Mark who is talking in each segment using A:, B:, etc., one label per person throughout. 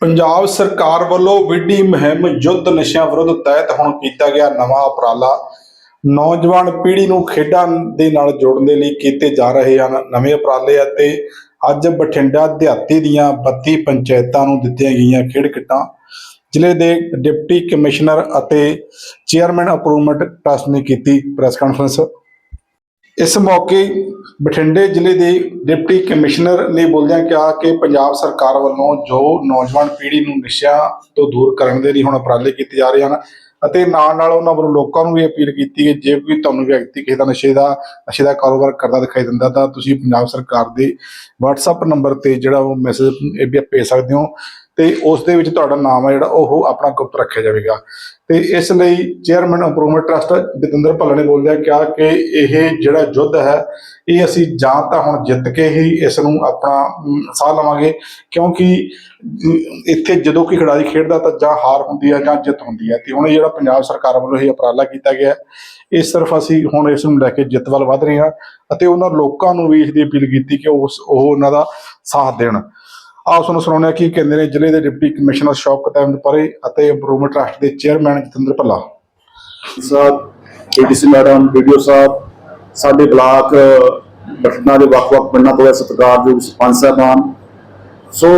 A: ਪੰਜਾਬ ਸਰਕਾਰ ਵੱਲੋਂ ਵਿੱਢੀ ਮੁਹਿੰਮ ਯੁੱਧ ਨਸ਼ਿਆਂ ਵਿਰੁੱਧ ਤਹਿਤ ਹੁਣ ਕੀਤਾ ਗਿਆ ਨਵਾਂ ਉਪਰਾਲਾ। ਨੌਜਵਾਨ ਪੀੜ੍ਹੀ ਨੂੰ ਖੇਡਾਂ ਦੇ ਨਾਲ ਜੋੜਨ ਦੇ ਲਈ ਕੀਤੇ ਜਾ ਰਹੇ ਹਨ ਨਵੇਂ ਉਪਰਾਲੇ ਅਤੇ ਅੱਜ ਬਠਿੰਡਾ ਦਿਹਾਤੀ ਦੀਆਂ 32 ਪੰਚਾਇਤਾਂ ਨੂੰ ਦਿੱਤੀਆਂ ਗਈਆਂ ਖੇਡ ਕਿੱਟਾਂ। ਜ਼ਿਲ੍ਹੇ ਦੇ ਡਿਪਟੀ ਕਮਿਸ਼ਨਰ ਅਤੇ ਚੇਅਰਮੈਨ ਅਪਰੂਵਮੈਂਟ ਟਰਸਟ ਨੇ ਕੀਤੀ ਪ੍ਰੈਸ ਕਾਨਫਰੰਸ। ਇਸ ਮੌਕੇ ਬਠਿੰਡੇ ਜ਼ਿਲ੍ਹੇ ਦੇ ਡਿਪਟੀ ਕਮਿਸ਼ਨਰ ਨੇ ਬੋਲਦਿਆਂ ਕਿਹਾ ਕਿ ਪੰਜਾਬ ਸਰਕਾਰ ਵੱਲੋਂ ਜੋ ਨੌਜਵਾਨ ਪੀੜ੍ਹੀ ਨੂੰ ਨਸ਼ਿਆਂ ਤੋਂ ਦੂਰ ਕਰਨ ਦੇ ਲਈ ਹੁਣ ਉਪਰਾਲੇ ਕੀਤੇ ਜਾ ਰਹੇ ਹਨ ਅਤੇ ਨਾਲ ਨਾਲ ਉਹਨਾਂ ਵੱਲੋਂ ਲੋਕਾਂ ਨੂੰ ਵੀ ਅਪੀਲ ਕੀਤੀ ਕਿ ਜੇ ਕੋਈ ਤੁਹਾਨੂੰ ਵਿਅਕਤੀ ਕਿਸੇ ਦਾ ਨਸ਼ੇ ਦਾ ਨਸ਼ੇ ਦਾ ਕਾਰੋਬਾਰ ਕਰਦਾ ਦਿਖਾਈ ਦਿੰਦਾ ਤਾਂ ਤੁਸੀਂ ਪੰਜਾਬ ਸਰਕਾਰ ਦੇ WhatsApp ਨੰਬਰ ਤੇ ਜਿਹੜਾ ਉਹ ਮੈਸੇਜ ਇਹ ਵੀ ਭੇਜ ਸਕਦੇ ਹੋ। ਤੇ ਉਸ ਦੇ ਵਿੱਚ ਤੁਹਾਡਾ ਨਾਮ ਹੈ ਜਿਹੜਾ, ਉਹ ਆਪਣਾ ਗੁਪਤ ਰੱਖਿਆ ਜਾਵੇਗਾ। ਤੇ ਇਸ ਲਈ chairman improvement trust Jatinder Bhalla ਨੇ ਬੋਲਿਆ ਕਿਹਾ ਕਿ ਇਹ ਜਿਹੜਾ ਯੁੱਧ ਹੈ, ਇਹ ਅਸੀਂ ਜਾਂ ਤਾਂ ਹੁਣ ਜਿੱਤ ਕੇ ਹੀ ਇਸ ਨੂੰ ਆਪਣਾ ਸਾਹ ਲਵਾਂਗੇ, ਕਿਉਂਕਿ ਇੱਥੇ ਜਦੋਂ ਕੋਈ ਖਿਡਾਰੀ ਖੇਡਦਾ ਤਾਂ ਜਾਂ ਹਾਰ ਹੁੰਦੀ ਹੈ ਜਾਂ ਜਿੱਤ ਹੁੰਦੀ ਹੈ। ਤੇ ਹੁਣ ਇਹ ਜਿਹੜਾ ਪੰਜਾਬ ਸਰਕਾਰ ਵੱਲੋਂ ਇਹ ਉਪਰਾਲਾ ਕੀਤਾ ਗਿਆ, ਇਹ ਸਿਰਫ ਅਸੀਂ ਹੁਣ ਇਸ ਨੂੰ ਲੈ ਕੇ ਜਿੱਤ ਵੱਲ ਵਧ ਰਹੇ ਹਾਂ ਅਤੇ ਉਹਨਾਂ ਲੋਕਾਂ ਨੂੰ ਵੀ ਇਸ ਦੀ ਅਪੀਲ ਕੀਤੀ ਕਿ ਉਸ, ਉਹ ਉਹਨਾਂ ਦਾ ਸਾਥ ਦੇਣ। ਆਓ ਤੁਹਾਨੂੰ ਸੁਣਾਉਂਦੇ ਕੀ ਕਹਿੰਦੇ ਨੇ ਜ਼ਿਲ੍ਹੇ ਦੇ ਡਿਪਟੀ ਕਮਿਸ਼ਨਰ ਸ਼ੌਕਤ ਅਹਿਮਦ ਪਰੇ ਅਤੇ ਇੰਪਰੂਵਮੈਂਟ ਟਰਸਟ ਦੇ ਚੇਅਰਮੈਨ ਜਤਿੰਦਰ ਭੱਲਾ।
B: ਸਾਹਿਬ ਏਡੀਸੀ ਮੈਡਮ ਵੀਡੀਓ ਸਾਹਿਬ, ਸਾਡੇ ਬਲਾਕ ਬਠਿੰਡਾ ਦੇ ਵੱਖ-ਵੱਖ ਪਿੰਡਾਂ ਤੋਂ ਸਤਿਕਾਰਯੋਗ ਸਰਪੰਚ ਸਾਹਿਬਾਨ, ਸੋ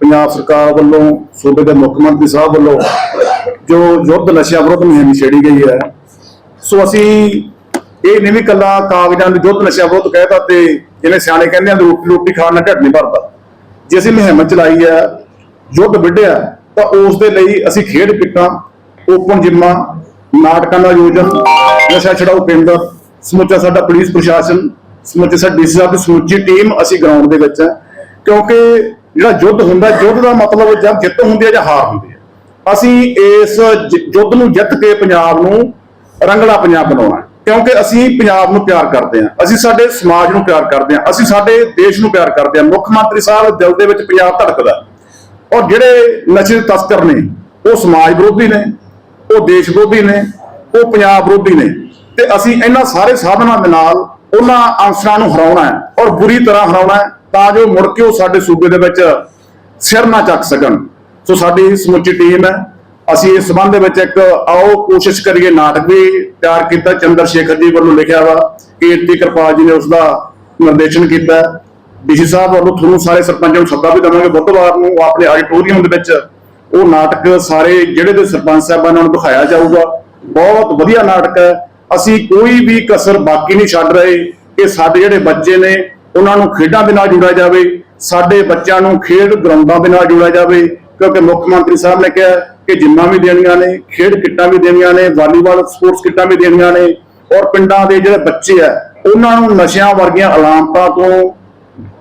B: ਪੰਜਾਬ ਸਰਕਾਰ ਵੱਲੋਂ, ਸੂਬੇ ਦੇ ਮੁੱਖ ਮੰਤਰੀ ਸਾਹਿਬ ਵੱਲੋਂ ਜੋ ਯੁੱਧ ਨਸ਼ਿਆਂ ਵਿਰੁੱਧ ਮੁਹਿੰਮ ਛੇੜੀ ਗਈ ਹੈ, ਸੋ ਅਸੀਂ ਇਹ ਨਹੀਂ ਵੀ ਕੱਲਾ ਕਾਗਜ਼ਾਂ ਦੇ ਯੁੱਧ ਨਸ਼ਿਆਂ ਵਿਰੁੱਧ ਕਹਿਤਾ ਤੇ ਜਿਵੇਂ ਸਿਆਣੇ ਕਹਿੰਦੇ ਆ ਰੋਟੀ ਰੋਟੀ ਖਾਣ ਨਾਲ ਢਿੱਡ ਨਹੀਂ ਭਰਦਾ। ਜੇ ਅਸੀਂ ਮੁਹਿੰਮ ਚਲਾਈ ਹੈ, ਯੁੱਧ ਵਿੱਢਿਆ ਤਾਂ ਉਸ ਦੇ ਲਈ ਅਸੀਂ ਖੇਡ ਕਿੱਟਾਂ ਓਪਨ ਜਿੰਮਾਂ, ਨਾਟਕਾਂ ਦਾ ਆਯੋਜਨ, ਨਸ਼ਾ ਛਡਾਊ ਕੇਂਦਰ ਸਮੁੱਚਾ ਸਾਡਾ ਪੁਲਿਸ ਪ੍ਰਸ਼ਾਸਨ, ਸਮੁੱਚੇ ਸਾਡੀ ਡੀਸੀ ਸਾਹਿਬ ਦੀ ਸਮੁੱਚੀ ਟੀਮ ਅਸੀਂ ਗਰਾਊਂਡ ਦੇ ਵਿੱਚ ਹੈ। ਕਿਉਂਕਿ ਜਿਹੜਾ ਯੁੱਧ ਹੁੰਦਾ ਯੁੱਧ ਦਾ ਮਤਲਬ ਜਾਂ ਜਿੱਤ ਹੁੰਦੀ ਹੈ ਜਾਂ ਹਾਰ ਹੁੰਦੀ ਹੈ। ਅਸੀਂ ਇਸ ਜ- ਯੁੱਧ ਨੂੰ ਜਿੱਤ ਕੇ ਪੰਜਾਬ ਨੂੰ ਰੰਗਲਾ ਪੰਜਾਬ ਬਣਾਉਣਾ ਕਿਉਂਕਿ ਅਸੀਂ ਪੰਜਾਬ ਨੂੰ ਪਿਆਰ ਕਰਦੇ ਹਾਂ, ਅਸੀਂ ਸਾਡੇ ਸਮਾਜ ਨੂੰ ਪਿਆਰ ਕਰਦੇ ਹਾਂ, ਅਸੀਂ ਸਾਡੇ ਦੇਸ਼ ਨੂੰ ਪਿਆਰ ਕਰਦੇ ਹਾਂ, ਮੁੱਖ ਮੰਤਰੀ ਸਾਹਿਬ ਦਿਲ ਦੇ ਵਿੱਚ ਪੰਜਾਬ ਧੜਕਦਾ ਔਰ ਜਿਹੜੇ ਨਸ਼ੇ ਤਸਕਰ ਨੇ, ਉਹ ਸਮਾਜ ਵਿਰੋਧੀ ਨੇ, ਉਹ ਦੇਸ਼ ਵਿਰੋਧੀ ਨੇ, ਉਹ ਪੰਜਾਬ ਵਿਰੋਧੀ ਨੇ ਤੇ ਅਸੀਂ ਇਹਨਾਂ ਸਾਰੇ ਸਾਧਨਾਂ ਦੇ ਨਾਲ ਉਹਨਾਂ ਅਨਸਰਾਂ ਨੂੰ ਹਰਾਉਣਾ ਹੈ ਔਰ ਬੁਰੀ ਤਰ੍ਹਾਂ ਹਰਾਉਣਾ ਹੈ ਤਾਂ ਜੋ ਮੁੜ ਕੇ ਉਹ ਸਾਡੇ ਸੂਬੇ ਦੇ ਵਿੱਚ ਸਿਰ ਨਾ ਚੱਕ ਸਕਣ। ਸੋ ਸਾਡੀ ਸਮੁੱਚੀ ਟੀਮ ਹੈ ਅਸੀਂ ਇਸ ਸੰਬੰਧ ਦੇ ਵਿੱਚ ਇੱਕ ਆਓ ਕੋਸ਼ਿਸ਼ ਕਰੀਏ ਨਾਟਕ ਵੀ ਤਿਆਰ ਕੀਤਾ। ਚੰਦਰ ਸ਼ੇਖਰ ਜੀ ਵੱਲੋਂ ਲਿਖਿਆ ਵਾ ਕੀਰਤੀ ਕਿਰਪਾਲ ਜੀ ਨੇ ਉਸ ਦਾ ਨਿਰਦੇਸ਼ਨ ਕੀਤਾ। ਡੀਸੀ ਸਾਹਿਬ ਵੱਲੋਂ ਤੁਹਾਨੂੰ ਸਾਰੇ ਸਰਪੰਚਾਂ ਨੂੰ ਸੱਦਾ ਵੀ ਦੇਵਾਂਗੇ। ਬੁੱਧਵਾਰ ਨੂੰ ਆਪਣੇ ਆਡੀਟੋਰੀਅਮ ਦੇ ਵਿੱਚ ਉਹ ਨਾਟਕ ਸਾਰੇ ਜਿਹੜੇ ਦੇ ਸਰਪੰਚ ਸਾਹਿਬਾਨਾਂ ਨੂੰ ਦਿਖਾਇਆ ਜਾਊਗਾ। ਬਹੁਤ ਵਧੀਆ ਨਾਟਕ ਹੈ। ਅਸੀਂ ਕੋਈ ਵੀ ਕਸਰ ਬਾਕੀ ਨਹੀਂ ਛੱਡ ਰਹੇ ਕਿ ਸਾਡੇ ਜਿਹੜੇ ਬੱਚੇ ਨੇ, ਉਹਨਾਂ ਨੂੰ ਖੇਡਾਂ ਦੇ ਨਾਲ ਜੋੜਿਆ ਜਾਵੇ, ਸਾਡੇ ਬੱਚਿਆਂ ਨੂੰ ਖੇਡ ਗਰਾਊਂਡਾਂ ਦੇ ਨਾਲ ਜੋੜਿਆ ਜਾਵੇ। ਕਿਉਂਕਿ ਮੁੱਖ ਮੰਤਰੀ ਸਾਹਿਬ ਨੇ ਕਿਹਾ ਕਿ ਜਿੰਮਾਂ ਵੀ ਦੇਣੀਆਂ ਨੇ, ਖੇਡ ਕਿੱਟਾਂ ਵੀ ਦੇਣੀਆਂ ਨੇ, ਵਾਲੀਬਾਲ, ਸਪੋਰਟਸ ਕਿੱਟਾਂ ਵੀ ਦੇਣੀਆਂ ਨੇ ਔਰ ਪਿੰਡਾਂ ਦੇ ਜਿਹੜੇ ਬੱਚੇ ਆ, ਉਹਨਾਂ ਨੂੰ ਨਸ਼ਿਆਂ ਵਰਗੀਆਂ ਅਲਾਮਤਾਂ ਤੋਂ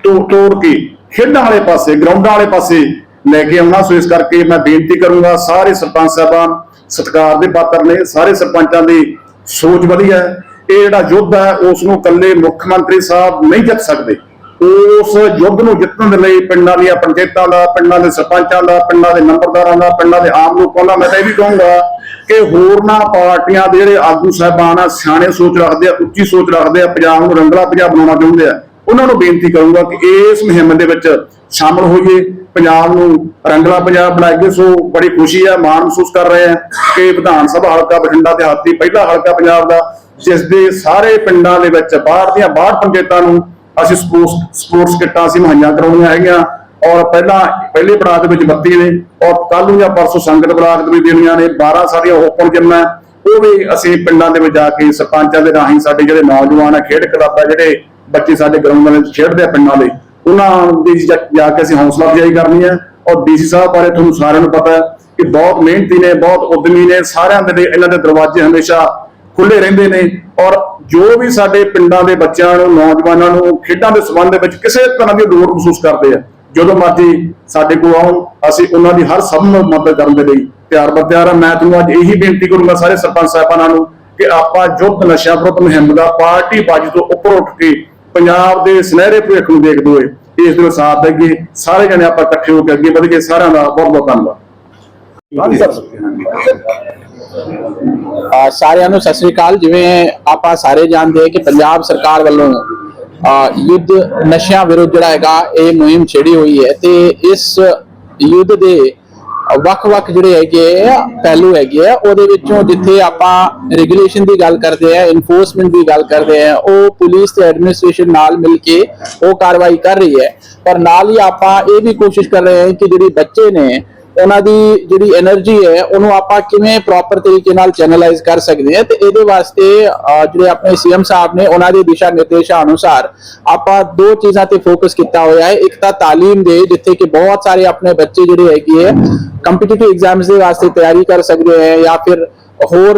B: ਤੋੜ ਤੋੜ ਕੇ ਖੇਡਾਂ ਵਾਲੇ ਪਾਸੇ, ਗਰਾਊਂਡਾਂ ਵਾਲੇ ਪਾਸੇ ਲੈ ਕੇ ਆਉਣਾ। ਸੋ ਇਸ ਕਰਕੇ ਮੈਂ ਬੇਨਤੀ ਕਰੂੰਗਾ, ਸਾਰੇ ਸਰਪੰਚ ਸਾਹਿਬਾਨ, ਸਤਿਕਾਰ ਦੇ ਪਾਤਰ ਨੇ, ਸਾਰੇ ਸਰਪੰਚਾਂ ਦੀ ਸੋਚ ਵਧੀਆ ਹੈ। ਇਹ ਜਿਹੜਾ ਯੁੱਧ ਹੈ, ਉਸ ਨੂੰ ਇਕੱਲੇ ਮੁੱਖ ਮੰਤਰੀ ਸਾਹਿਬ ਨਹੀਂ ਜਿੱਤ ਸਕਦੇ। ਉਸ ਯੁੱਧ ਨੂੰ ਜਿੱਤਣ ਦੇ ਲਈ ਪਿੰਡਾਂ ਦੀਆਂ ਪੰਚਾਇਤਾਂ ਦਾ, ਪਿੰਡਾਂ ਦੇ ਸਰਪੰਚਾਂ ਦਾ, ਪਿੰਡਾਂ ਦੇ ਨੰਬਰਦਾਰਾਂ ਦਾ, ਪਿੰਡਾਂ ਦੇ ਆਮ ਲੋਕਾਂ ਦਾ, ਮੈਂ ਤਾਂ ਇਹ ਵੀ ਕਹੂੰਗਾ ਕਿ ਹੋਰਨਾਂ ਪਾਰਟੀਆਂ ਦੇ ਜਿਹੜੇ ਆਗੂ ਸਾਹਿਬਾਨ ਆ, ਸਿਆਣੇ ਸੋਚ ਰੱਖਦੇ ਆ, ਉੱਚੀ ਸੋਚ ਰੱਖਦੇ ਆ, ਪੰਜਾਬ ਨੂੰ ਰੰਗਲਾ ਪੰਜਾਬ ਬਣਾਉਣਾ ਚਾਹੁੰਦੇ ਆ, ਉਹਨਾਂ ਨੂੰ ਬੇਨਤੀ ਕਰੂੰਗਾ ਕਿ ਇਸ ਮੁਹਿੰਮ ਦੇ ਵਿੱਚ ਸ਼ਾਮਲ ਹੋਈਏ, ਪੰਜਾਬ ਨੂੰ ਰੰਗਲਾ ਪੰਜਾਬ ਬਣਾਈਏ ਸੋ ਬੜੀ ਖੁਸ਼ੀ ਹੈ ਮਾਣ ਮਹਿਸੂਸ ਕਰ ਰਹੇ ਹਾਂ ਕਿ ਵਿਧਾਨ ਸਭਾ ਹਲਕਾ ਬਠਿੰਡਾ ਤੇ ਹਾਤੀ ਪਹਿਲਾ ਹਲਕਾ ਪੰਜਾਬ ਦਾ, ਜਿਸ ਦੇ ਸਾਰੇ ਪਿੰਡਾਂ ਦੇ ਵਿੱਚ ਬਾਹਰ ਦੀਆਂ ਬਾਹਰ ਪੰਚਾਇਤਾਂ ਨੂੰ ਅਸੀਂ ਸਪੋਰਟਸ ਸਪੋਰਟਸ ਕਿੱਟਾਂ ਅਸੀਂ ਮੁਹੱਈਆ ਕਰਾਉਣੀਆਂ ਹੈਗੀਆਂ ਔਰ ਪਹਿਲਾਂ ਪਹਿਲੇ ਪੜਾਅ ਦੇ ਵਿੱਚ 32 ਨੇ ਔਰ ਕੱਲ ਨੂੰ ਜਾਂ ਪਰਸੋਂ ਸੰਗਤ ਬਲਾਕ ਦੇ ਵੀ ਦੇਣੀਆਂ ਨੇ 12 ਸਾਡੀਆਂ ਓਪਨ ਜਿੰਮਾਂ ਉਹ ਵੀ ਅਸੀਂ ਪਿੰਡਾਂ ਦੇ ਵਿੱਚ ਜਾ ਕੇ ਸਰਪੰਚਾਂ ਦੇ ਰਾਹੀਂ ਸਾਡੇ ਜਿਹੜੇ ਨੌਜਵਾਨ ਆ, ਖੇਡ ਕਲੱਬ ਜਿਹੜੇ ਬੱਚੇ ਸਾਡੇ ਗਰਾਊਂਡਾਂ ਵਿੱਚ ਖੇਡਦੇ ਆ ਪਿੰਡਾਂ ਦੇ, ਉਹਨਾਂ ਦੀ ਜਾ ਕੇ ਅਸੀਂ ਹੌਸਲਾ ਅਫਜ਼ਾਈ ਕਰਨੀ ਹੈ ਔਰ ਡੀਸੀ ਸਾਹਿਬ ਬਾਰੇ ਤੁਹਾਨੂੰ ਸਾਰਿਆਂ ਨੂੰ ਪਤਾ ਹੈ ਕਿ ਬਹੁਤ ਮਿਹਨਤੀ ਨੇ, ਬਹੁਤ ਉਦਮੀ ਨੇ, ਸਾਰਿਆਂ ਦੇ ਲਈ ਇਹਨਾਂ ਦੇ ਦਰਵਾਜ਼ੇ ਹਮੇਸ਼ਾ ਖੁੱਲੇ ਰਹਿੰਦੇ ਨੇ ਔਰ ਜੋ ਵੀ ਸਾਡੇ ਪਿੰਡਾਂ ਦੇ ਬੱਚਿਆਂ ਨੂੰ ਨੌਜਵਾਨਾਂ ਨੂੰ ਖੇਡਾਂ ਦੇ ਸੰਬੰਧ ਦੇ ਵਿੱਚ ਕਿਸੇ ਤਰ੍ਹਾਂ ਦੀ ਲੋੜ ਮਹਿਸੂਸ ਕਰਦੇ ਆ ਜਦੋਂ ਮਰਜ਼ੀ ਸਾਡੇ ਕੋਲ ਆਉਣ ਅਸੀਂ ਉਹਨਾਂ ਦੀ ਹਰ ਸਭ ਨੂੰ ਮਦਦ ਕਰਨ ਦੇ ਲਈ ਤਿਆਰ ਬਰ ਤਿਆਰ ਹਾਂ ਮੈਂ ਤੁਹਾਨੂੰ ਅੱਜ ਇਹੀ ਬੇਨਤੀ ਕਰੂੰਗਾ ਸਾਰੇ ਸਰਪੰਚ ਸਾਹਿਬਾਨਾਂ ਨੂੰ ਕਿ ਆਪਾਂ ਯੁੱਧ ਨਸ਼ਾ ਵਿਰੁੱਧ ਮੁਹਿੰਮ ਦਾ ਪਾਰਟੀ ਬਾਜੀ ਤੋਂ ਉੱਪਰ ਉੱਠ ਕੇ ਪੰਜਾਬ ਦੇ ਸੁਨਹਿਰੇ ਭਵਿੱਖ ਨੂੰ ਦੇਖਦੇ ਹੋਏ ਇਸ ਦੇ ਸਾਥ ਦੇਈਏ। ਸਾਰੇ ਜਣੇ ਆਪਾਂ ਇਕੱਠੇ ਹੋ ਕੇ ਅੱਗੇ ਵਧੀਏ। ਸਾਰਿਆਂ ਦਾ ਬਹੁਤ ਬਹੁਤ ਧੰਨਵਾਦ
C: ਸਾਰਿਆਂ ਨੂੰ ਸਤਿ ਸ੍ਰੀ ਅਕਾਲ। ਜਿਵੇਂ ਆਪਾਂ ਸਾਰੇ ਜਾਣਦੇ ਕਿ ਪੰਜਾਬ ਸਰਕਾਰ ਵੱਲੋਂ ਯੁੱਧ ਨਸ਼ਿਆਂ ਵਿਰੁੱਧ ਜਿਹੜਾ ਹੈਗਾ, ਇਹ ਮੁਹਿੰਮ ਛੇੜੀ ਹੋਈ ਹੈ ਤੇ ਇਸ ਯੁੱਧ ਦੇ ਵੱਖ-ਵੱਖ ਜਿਹੜੇ ਹੈਗੇ ਆ, ਪਹਿਲੂ ਹੈਗੇ ਆ, ਉਹਦੇ ਵਿੱਚੋਂ ਜਿੱਥੇ ਆਪਾਂ ਰੈਗੂਲੇਸ਼ਨ ਦੀ ਗੱਲ ਕਰਦੇ ਆ ਇਨਫੋਰਸਮੈਂਟ ਦੀ ਗੱਲ ਕਰਦੇ ਆ ਉਹ ਪੁਲਿਸ ਤੇ ਐਡਮਿਨਿਸਟ੍ਰੇਸ਼ਨ ਨਾਲ ਮਿਲ ਕੇ ਉਹ ਕਾਰਵਾਈ ਕਰ ਰਹੀ ਹੈ। ਪਰ ਨਾਲ ਹੀ ਆਪਾਂ ਇਹ ਵੀ ਕੋਸ਼ਿਸ਼ ਕਰ ਰਹੇ ਹਾਂ ਕਿ ਜਿਹੜੀ ਬੱਚੇ ਨੇ ਉਹਨਾਂ ਦੀ ਜਿਹੜੀ એનર્ਜੀ ਹੈ, ਉਹਨੂੰ ਆਪਾਂ ਕਿਵੇਂ ਪ੍ਰੋਪਰ ਤਰੀਕੇ ਨਾਲ ਚੈਨਲਾਈਜ਼ ਕਰ ਸਕਦੇ ਹਾਂ ਤੇ ਇਹਦੇ ਵਾਸਤੇ ਜਿਹੜੇ ਆਪਣੇ ਸੀਐਮ ਸਾਹਿਬ ਨੇ ਉਹਨਾਂ ਦੇ ਦਿਸ਼ਾ ਨਿਰਦੇਸ਼ਾਂ ਅਨੁਸਾਰ ਆਪਾਂ ਦੋ ਚੀਜ਼ਾਂ ਤੇ ਫੋਕਸ ਕੀਤਾ ਹੋਇਆ ਹੈ। ਇੱਕ ਤਾਂ تعلیم ਦੇ, ਜਿੱਥੇ ਕਿ ਬਹੁਤ ਸਾਰੇ ਆਪਣੇ ਬੱਚੇ ਜਿਹੜੇ ਹੈਗੇ ਹੈ ਕੰਪੀਟੀਟਿਵ ਐਗਜ਼ਾਮਸ ਦੇ ਵਾਸਤੇ ਤਿਆਰੀ ਕਰ ਸਕਦੇ ਹੈ ਜਾਂ ਫਿਰ ਹੋਰ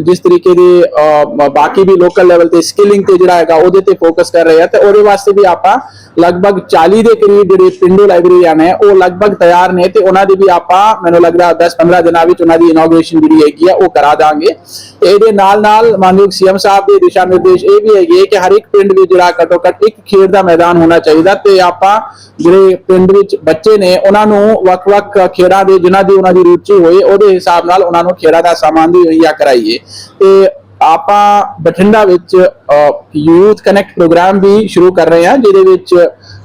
C: ਜਿਸ ਤਰੀਕੇ ਦੇ ਬਾਕੀ ਵੀ ਲੋਕਲ ਲੈਵਲ ਤੇ ਸਕਿਲਿੰਗ ਤੇ ਜਿਹੜਾ ਹੈਗਾ, ਉਹਦੇ ਤੇ ਫੋਕਸ ਕਰ ਰਹੇ ਆ ਤੇ ਉਹਦੇ ਵਾਸਤੇ ਵੀ ਆਪਾਂ ਲਗਭਗ 40 ਦੇ ਕਰੀਬ ਜਿਹੜੇ ਪਿੰਡੂ ਲਾਇਬ੍ਰੇਰੀਆਂ ਨੇ ਉਹ ਲਗਭਗ ਤਿਆਰ ਨੇ ਤੇ ਉਹਨਾਂ ਦੀ ਵੀ ਆਪਾਂ, ਮੈਨੂੰ ਲੱਗਦਾ 10-15 ਦਿਨਾਂ ਵਿੱਚ ਉਹਨਾਂ ਦੀ ਇਨੋਗ੍ਰੇਸ਼ਨ ਜਿਹੜੀ ਹੈਗੀ ਆ, ਉਹ ਕਰਾ ਦਾਂਗੇ। ਇਹਦੇ ਨਾਲ ਨਾਲ ਮਾਨਯੋਗ ਸੀਐਮ ਸਾਹਿਬ ਦੇ ਦਿਸ਼ਾ ਨਿਰਦੇਸ਼ ਇਹ ਵੀ ਹੈਗੇ ਕਿ ਹਰ ਇੱਕ ਪਿੰਡ ਵਿੱਚ ਜਿਹੜਾ ਘੱਟੋ ਘੱਟ ਇੱਕ ਖੇਡ ਦਾ ਮੈਦਾਨ ਹੋਣਾ ਚਾਹੀਦਾ ਤੇ ਆਪਾਂ ਜਿਹੜੇ ਪਿੰਡ ਵਿੱਚ ਬੱਚੇ ਨੇ, ਉਹਨਾਂ ਨੂੰ ਵੱਖ-ਵੱਖ ਖੇਡਾਂ ਦੇ, ਜਿਨ੍ਹਾਂ ਦੀ ਉਹਨਾਂ ਦੀ ਰੁਚੀ ਹੋਏ, ਉਹਦੇ ਹਿਸਾਬ ਨਾਲ ਉਹਨਾਂ ਨੂੰ ਖੇਡਾਂ ਦਾ ਸਾਮਾਨ ਵੀ ਮੁਹੱਈਆ ਕਰਾਈਏ। ਤੇ ਆਪਾਂ ਬਠਿੰਡਾ ਵਿੱਚ ਯੂਥ ਕਨੈਕਟ ਪ੍ਰੋਗਰਾਮ ਵੀ ਸ਼ੁਰੂ ਕਰ ਰਹੇ ਹਾਂ, ਜਿਹਦੇ ਵਿੱਚ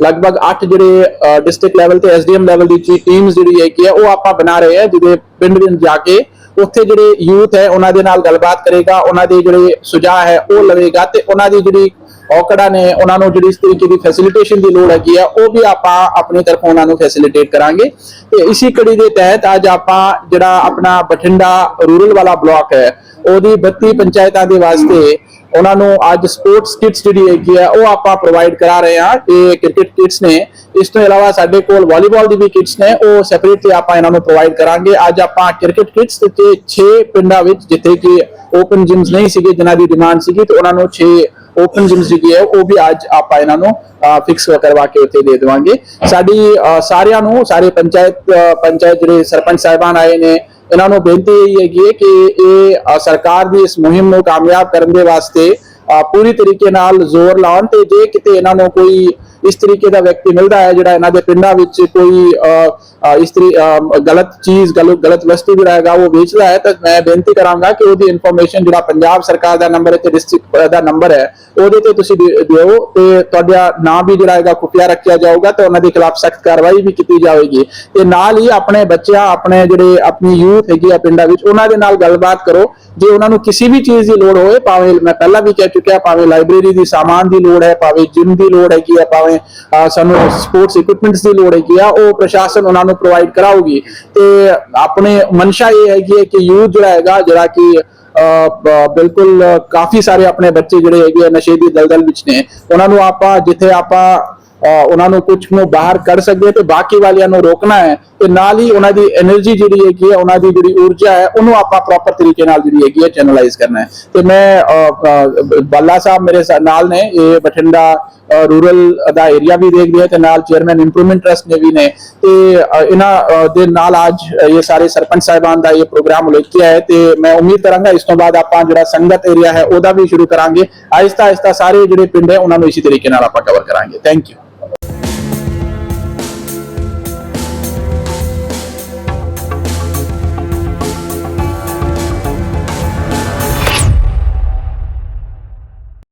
C: ਲਗਭਗ 8 ਜਿਹੜੇ ਡਿਸਟ੍ਰਿਕਟ ਲੈਵਲ ਤੇ ਐਸਡੀਐਮ ਲੈਵਲ ਦੀ ਟੀਮਸ ਜਿਹੜੀ ਹੈਗੀ ਹੈ ਉਹ ਆਪਾਂ ਬਣਾ ਰਹੇ ਹਾਂ, ਜਿਹਦੇ ਪਿੰਡ ਵਿੱਚ ਜਾ ਕੇ ਉੱਥੇ ਜਿਹੜੇ ਯੂਥ ਹੈ, ਉਹਨਾਂ ਦੇ ਨਾਲ ਗੱਲਬਾਤ ਕਰੇਗਾ, ਉਹਨਾਂ ਦੇ ਜਿਹੜੇ ਸੁਝਾਅ ਹੈ, ਉਹ ਲਵੇਗਾ ਤੇ ਉਹਨਾਂ ਦੀ ਜਿਹੜੀ ਔਕੜਾਂ ਨੇ, ਉਹਨਾਂ ਨੂੰ ਜਿਹੜੀ ਇਸ ਤਰੀਕੇ ਦੀ ਫੈਸਿਲਿਟੇਸ਼ਨ ਦੀ ਲੋੜ ਹੈਗੀ ਆ, ਉਹ ਵੀ ਆਪਾਂ ਆਪਣੀ ਤਰਫੋਂ ਉਹਨਾਂ ਨੂੰ ਫੈਸਿਲਿਟੇਟ ਕਰਾਂਗੇ। ਤੇ ਇਸੇ ਕੜੀ ਦੇ ਤਹਿਤ ਅੱਜ ਆਪਾਂ ਜਿਹੜਾ ਆਪਣਾ ਬਠਿੰਡਾ ਰੂਰਲ ਵਾਲਾ ਬਲਾਕ ਹੈ ਉਹਦੀ 32 ਪੰਚਾਇਤਾਂ ਦੇ ਵਾਸਤੇ ਉਹਨਾਂ ਨੂੰ ਅੱਜ ਸਪੋਰਟਸ ਕਿਟਸ ਜਿਹੜੀ ਹੈਗੀ ਆ, ਉਹ ਆਪਾਂ ਪ੍ਰੋਵਾਈਡ ਕਰਾ ਰਹੇ ਹਾਂ ਇਹ ਕ੍ਰਿਕਟ ਕਿਟਸ ਨੇ। ਇਸ ਤੋਂ ਇਲਾਵਾ ਸਾਡੇ ਕੋਲ ਵਾਲੀਬਾਲ ਦੀ ਵੀ ਕਿਟਸ ਨੇ, ਉਹ ਸੈਪਰੇਟ ਆਪਾਂ ਇਹਨਾਂ ਨੂੰ ਪ੍ਰੋਵਾਈਡ ਕਰਾਂਗੇ। ਅੱਜ ਆਪਾਂ ਕ੍ਰਿਕਟ ਕਿਟਸ ਤੇ 6 ਪਿੰਡਾਂ ਵਿੱਚ, ਜਿੱਥੇ ਕਿ ਓਪਨ ਜਿਮਸ ਨਹੀਂ ਸੀਗੇ, ਜਿਨ੍ਹਾਂ ਦੀ ਡਿਮਾਂਡ ਸੀਗੀ, ਤੇ ਉਹਨਾਂ ਨੂੰ 6 ਓਪਨ ਜਿਮਸ ਜਿਹੜੀ ਹੈ, ਉਹ ਵੀ ਅੱਜ ਆਪਾਂ ਇਹਨਾਂ ਨੂੰ ਫਿਕਸ ਕਰਵਾ ਕੇ ਉੱਥੇ ਦੇ ਦੇਵਾਂਗੇ। ਸਾਡੀ ਸਾਰਿਆਂ ਨੂੰ, ਸਾਰੇ ਪੰਚਾਇਤ ਪੰਚਾਇਤ ਜਿਹੜੇ ਸਰਪੰਚ ਸਾਹਿਬਾਨ ਆਏ ਨੇ ਇਹਨਾਂ ਨੂੰ ਬੇਨਤੀ ਇਹ ਹੈਗੀ ਹੈ ਕਿ ਇਹ ਸਰਕਾਰ ਦੀ ਇਸ ਮੁਹਿੰਮ ਨੂੰ ਕਾਮਯਾਬ ਕਰਨ ਦੇ ਵਾਸਤੇ ਅ, ਪੂਰੀ ਤਰੀਕੇ ਨਾਲ ਜ਼ੋਰ ਲਾਉਣ ਤੇ ਜੇ ਕਿਤੇ ਇਹਨਾਂ ਨੂੰ ਕੋਈ ਇਸ ਤਰੀਕੇ ਦਾ ਵਿਅਕਤੀ ਮਿਲਦਾ ਹੈ ਜਿਹੜਾ ਇਹਨਾਂ ਦੇ ਪਿੰਡਾਂ ਵਿੱਚ ਕੋਈ ਇਸ ਤਰੀ ਅ, ਗਲਤ ਚੀਜ਼ ਗਲਤ ਵਸਤੂ ਜਿਹੜਾ ਹੈਗਾ ਉਹ ਵੇਚਦਾ ਹੈ ਤਾਂ ਮੈਂ ਬੇਨਤੀ ਕਰਾਂਗਾ ਕਿ ਉਹਦੀ ਇਨਫੋਰਮੇਸ਼ਨ ਜਿਹੜਾ ਪੰਜਾਬ ਸਰਕਾਰ ਦਾ ਨੰਬਰ ਹੈ ਤੇ ਡਿਸਟ੍ਰਿਕਟ ਦਾ ਨੰਬਰ ਹੈ ਉਹਦੇ ਤੇ ਤੁਸੀਂ ਦੇ- ਦਿਓ ਤੇ ਤੁਹਾਡਾ ਨਾਮ ਵੀ ਜਿਹੜਾ ਹੈਗਾ ਖੁਫੀਆ ਰੱਖਿਆ ਜਾਊਗਾ ਤੇ ਉਹਨਾਂ ਦੇ ਖਿਲਾਫ ਸਖਤ ਕਾਰਵਾਈ ਵੀ ਕੀਤੀ ਜਾਵੇਗੀ। ਤੇ ਨਾਲ ਹੀ ਆਪਣੇ ਬੱਚਿਆਂ ਆਪਣੇ ਜਿਹੜੇ ਆਪਣੀ ਯੂਥ ਹੈਗੀ ਆ ਪਿੰਡਾਂ ਵਿੱਚ ਉਹਨਾਂ ਦੇ ਨਾਲ ਗੱਲਬਾਤ ਕਰੋ। ਜੇ ਉਹਨਾਂ ਨੂੰ ਕਿਸੇ ਵੀ ਚੀਜ਼ ਦੀ ਲੋੜ ਹੋਵੇ ਭਾਵੇਂ ਮੈਂ ਪਹਿਲਾਂ ਵੀ ਕਹਿ ਚੁੱਕਿਆ ਭਾਵੇਂ ਲਾਇਬ੍ਰੇਰੀ ਦੀ ਸਾਮਾਨ ਦੀ ਲੋੜ ਹੈ ਭਾਵੇਂ ਜਿਮ ਦੀ ਲੋੜ ਹੈਗੀ ਹੈ ਭਾਵੇਂ ਸਾਨੂੰ ਸਪੋਰਟਸ ਇਕਵਿਪਮੈਂਟਸ ਦੀ ਲੋੜ ਹੈਗੀ ਆ ਉਹ ਪ੍ਰਸ਼ਾਸਨ ਉਹਨਾਂ ਨੂੰ ਪ੍ਰੋਵਾਈਡ ਕਰਾਊਗੀ। ਤੇ ਆਪਣੇ ਮਨਸ਼ਾ ਇਹ ਹੈਗੀ ਹੈ ਕਿ ਯੂਥ ਜਿਹੜਾ ਹੈਗਾ ਜਿਹੜਾ ਕਿ ਅਹ, ਬਿਲਕੁਲ ਕਾਫੀ ਸਾਰੇ ਆਪਣੇ ਬੱਚੇ ਜਿਹੜੇ ਹੈਗੇ ਆ ਨਸ਼ੇ ਦੀ ਦਲਦਲ ਵਿੱਚ ਨੇ ਉਹਨਾਂ ਨੂੰ ਆਪਾਂ ਜਿੱਥੇ ਆਪਾਂ ਉਹਨਾਂ ਨੂੰ ਕੁਝ ਨੂੰ ਬਾਹਰ ਕੱਢ ਸਕਦੇ ਤੇ ਬਾਕੀ ਵਾਲਿਆਂ ਨੂੰ ਰੋਕਣਾ ਹੈ ਤੇ ਨਾਲ ਹੀ ਉਹਨਾਂ ਦੀ એનર્ਜੀ ਜਿਹੜੀ ਹੈਗੀ ਹੈ, ਉਹਨਾਂ ਦੀ ਜਿਹੜੀ ਊਰਜਾ ਹੈ, ਉਹਨੂੰ ਆਪਾਂ ਪ੍ਰੋਪਰ ਤਰੀਕੇ ਨਾਲ ਜਿਹੜੀ ਹੈਗੀ ਹੈ ਚੈਨਲਾਈਜ਼ ਕਰਨਾ ਹੈ। ਤੇ ਮੈਂ ਬੱਲਾ ਸਾਹਿਬ ਮੇਰੇ ਨਾਲ ਨੇ, ਇਹ ਬਠਿੰਡਾ ਰੂਰਲ ਦਾ ਏਰੀਆ ਵੀ ਦੇਖ ਲਿਆ ਤੇ ਨਾਲ ਚੇਅਰਮੈਨ ਇੰਪਰੂਵਮੈਂਟ ਟਰਸਟ ਨੇ ਵੀ ਨੇ। ਤੇ ਇਹਨਾਂ ਦੇ ਨਾਲ ਅੱਜ ਇਹ ਸਾਰੇ ਸਰਪੰਚ ਸਾਹਿਬਾਨ ਦਾ ਇਹ ਪ੍ਰੋਗਰਾਮ ਲੈ ਕੇ ਆਏ ਤੇ ਮੈਂ ਉਮੀਦ ਕਰਾਂਗਾ ਇਸ ਤੋਂ ਬਾਅਦ ਆਪਾਂ ਜਿਹੜਾ ਸੰਗਤ ਏਰੀਆ ਹੈ, ਉਹਦਾ ਵੀ ਸ਼ੁਰੂ ਕਰਾਂਗੇ। ਆਇਸਤਾ ਆਇਸਤਾ ਸਾਰੇ ਜਿਹੜੇ ਪਿੰਡ ਹੈ, ਉਹਨਾਂ ਨੂੰ ਇਸੇ ਤਰੀਕੇ ਨਾਲ ਆਪਾਂ ਕਵਰ ਕਰਾਂਗੇ। Thank you